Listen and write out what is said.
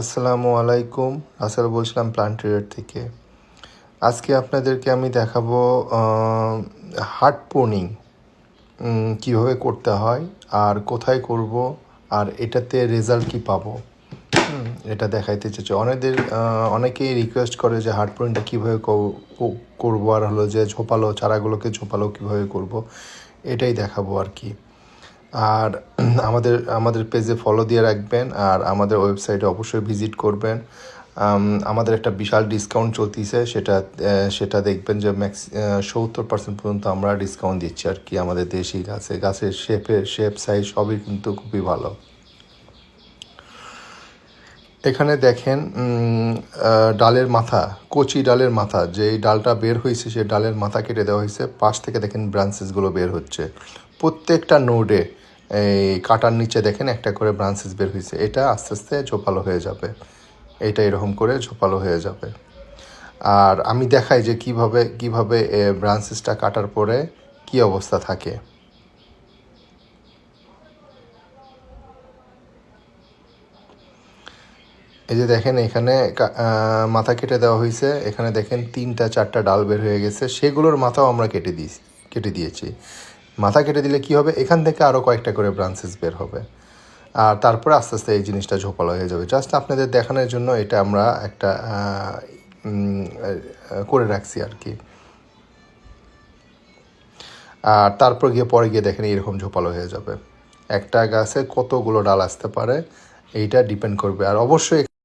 আসসালামু আলাইকুম রাসেল বলছিলাম প্লান্ট ট্রেডার থেকে। আজকে আপনাদেরকে আমি দেখাবো হার্ট পোনিং কীভাবে করতে হয় আর কোথায় করব আর এটাতে রেজাল্ট কি পাবো। এটা দেখাইতে চেয়েছে অনেকদের অনেকেই রিকোয়েস্ট করে যে হার্ট পোনিংটা কীভাবে করব আর হলো যে ঝোপালো, চারাগুলোকে ঝোপালো কীভাবে করব, এটাই দেখাবো আর কি। আর আমাদের আমাদের পেজে ফলো দিয়ে রাখবেন আর আমাদের ওয়েবসাইটে অবশ্যই ভিজিট করবেন। আমাদের একটা বিশাল ডিসকাউন্ট চলতিছে, সেটা সেটা দেখবেন যে ম্যাক্স সত্তর পার্সেন্ট পর্যন্ত আমরা ডিসকাউন্ট দিচ্ছি আর কি আমাদের দেশি গাছে। গাছের শেপে শেপ সাইজ সবই কিন্তু খুবই ভালো। এখানে দেখেন ডালের মাথা, কচি ডালের মাথা যে ডালটা বের হয়েছে সেই ডালের মাথা কেটে দেওয়া হয়েছে। পাশ থেকে দেখেন ব্রাঞ্চেসগুলো বের হচ্ছে। প্রত্যেকটা নোডে এই কাটার নিচে দেখেন একটা করে ব্রাঞ্চেস বের হয়েছে এটা আস্তে আস্তে ঝোপালো হয়ে যাবে। এটা এরকম করে ঝোপালো হয়ে যাবে। আর আমি দেখাই যে কীভাবে কীভাবে ব্রাঞ্চেসটা কাটার পরে কি অবস্থা থাকে। এই যে দেখেন এখানে মাথা কেটে দেওয়া হয়েছে এখানে দেখেন তিনটা, চারটা ডাল বের হয়ে গেছে। সেগুলোর মাথাও আমরা কেটে দিয়েছি কেটে দিয়েছি। মাথা কেটে দিলে কি হবে? এখান থেকে আরও কয়েকটা করে ব্রাঞ্চেস বের হবে। আর তারপরে আস্তে আস্তে এই জিনিসটা ঝোপালো হয়ে যাবে। জাস্ট আপনাদের দেখানোর জন্য এটা আমরা একটা করে রাখছি আর কি। আর তারপর গিয়ে পরে গিয়ে দেখেন এরকম ঝোপালো হয়ে যাবে। একটা গাছে কতগুলো ডাল আসতে পারে, এইটা ডিপেন্ড করবে। আর অবশ্যই